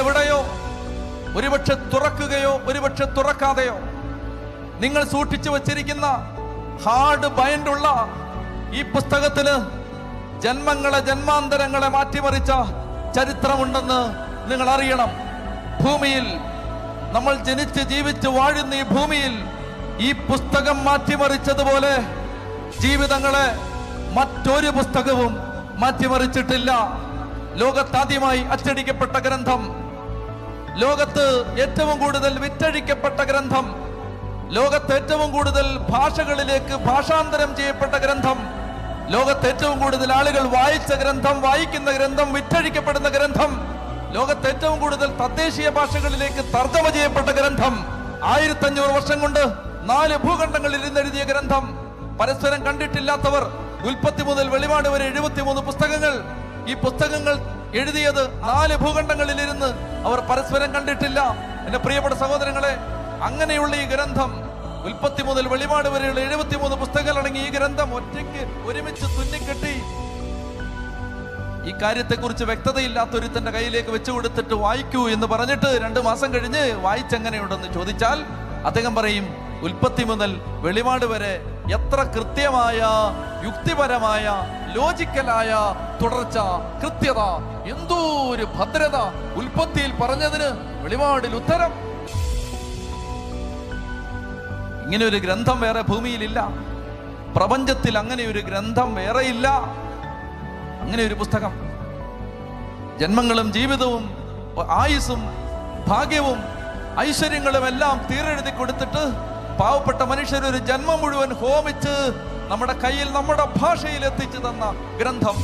എവിടെയോ? ഒരുപക്ഷെ തുറക്കുകയോ ഒരുപക്ഷെ തുറക്കാതെയോ. നിങ്ങൾ സൂക്ഷിച്ചു വച്ചിരിക്കുന്ന ഹാർഡ് ബൈൻഡുള്ള ഈ പുസ്തകത്തിന് ജന്മങ്ങളെ ജന്മാന്തരങ്ങളെ മാറ്റിമറിച്ച ചരിത്രമുണ്ടെന്ന് നിങ്ങൾ അറിയണം. ഭൂമിയിൽ നമ്മൾ ജനിച്ച് ജീവിച്ച് വാഴുന്ന ഈ ഭൂമിയിൽ ഈ പുസ്തകം മാറ്റിമറിച്ചതുപോലെ ജീവിതങ്ങളെ മറ്റൊരു പുസ്തകവും മാറ്റിമറിച്ചിട്ടില്ല. ലോകത്താദ്യമായി അച്ചടിക്കപ്പെട്ട ഗ്രന്ഥം ലോകത്ത് ഏറ്റവും കൂടുതൽ വിറ്റഴിക്കപ്പെട്ട ഗ്രന്ഥം ലോകത്ത് ഏറ്റവും കൂടുതൽ ഭാഷകളിലേക്ക് ഭാഷാന്തരം ചെയ്യപ്പെട്ട ഗ്രന്ഥം ലോകത്ത് ഏറ്റവും കൂടുതൽ ആളുകൾ വായിച്ച ഗ്രന്ഥം വായിക്കുന്ന ഗ്രന്ഥം വിറ്റഴിക്കപ്പെടുന്ന ഗ്രന്ഥം ലോകത്ത് ഏറ്റവും കൂടുതൽ തദ്ദേശീയ ഭാഷകളിലേക്ക് തർജമ ചെയ്യപ്പെട്ട ഗ്രന്ഥം ആയിരത്തഞ്ഞൂറ് വർഷം കൊണ്ട് നാല് ഭൂഖണ്ഡങ്ങളിൽ ഇരുന്നെഴുതിയ ഗ്രന്ഥം പരസ്പരം കണ്ടിട്ടില്ലാത്തവർ ഉൽപ്പത്തി മുതൽ വെളിപാട് വരെ എഴുപത്തിമൂന്ന് പുസ്തകങ്ങൾ ഈ പുസ്തകങ്ങൾ എഴുതിയത് നാല് ഭൂഖണ്ഡങ്ങളിൽ ഇരുന്ന് അവർ പരസ്പരം കണ്ടിട്ടില്ല. എന്റെ പ്രിയപ്പെട്ട സഹോദരങ്ങളെ അങ്ങനെയുള്ള ഈ ഗ്രന്ഥം ഉൽപ്പത്തി മുതൽ വെളിപാട് വരെയുള്ള എഴുപത്തിമൂന്ന് പുസ്തകങ്ങൾ അടങ്ങി ഈ ഗ്രന്ഥം ഒറ്റയ്ക്ക് ഒരുമിച്ച് തുന്നിക്കെട്ടി. ഈ കാര്യത്തെക്കുറിച്ച് വ്യക്തതയില്ലാത്ത ഒരുത്തന്റെ കയ്യിലേക്ക് വെച്ചു കൊടുത്തിട്ട് വായിക്കൂ എന്ന് പറഞ്ഞിട്ട് രണ്ട് മാസം കഴിഞ്ഞ് വായിച്ചെങ്ങനെയുണ്ടെന്ന് ചോദിച്ചാൽ അദ്ദേഹം പറയും ഉൽപ്പത്തി മുതൽ വെളിപാട് വരെ എത്ര കൃത്യമായ യുക്തിപരമായ ലോജിക്കലായ തുടർച്ച കൃത്യത എന്തോ ഒരു ഭദ്രത ഉൽപ്പത്തിയിൽ പറഞ്ഞതിന് വെളിപാടിൽ ഉത്തരം. ഇങ്ങനെ ഒരു ഗ്രന്ഥം വേറെ ഭൂമിയിലില്ല. പ്രപഞ്ചത്തിൽ അങ്ങനെ ഒരു ഗ്രന്ഥം വേറെയില്ല. അങ്ങനെ ഒരു പുസ്തകം. ജന്മങ്ങളും ജീവിതവും ആയുസും ഭാഗ്യവും ഐശ്വര്യങ്ങളും എല്ലാം തീരെഴുതി കൊടുത്തിട്ട് പാവപ്പെട്ട മനുഷ്യർ ഒരു ജന്മം മുഴുവൻ ഹോമിച്ച് നമ്മുടെ കയ്യിൽ നമ്മുടെ ഭാഷയിൽ എത്തിച്ചു തന്ന ഗ്രന്ഥം.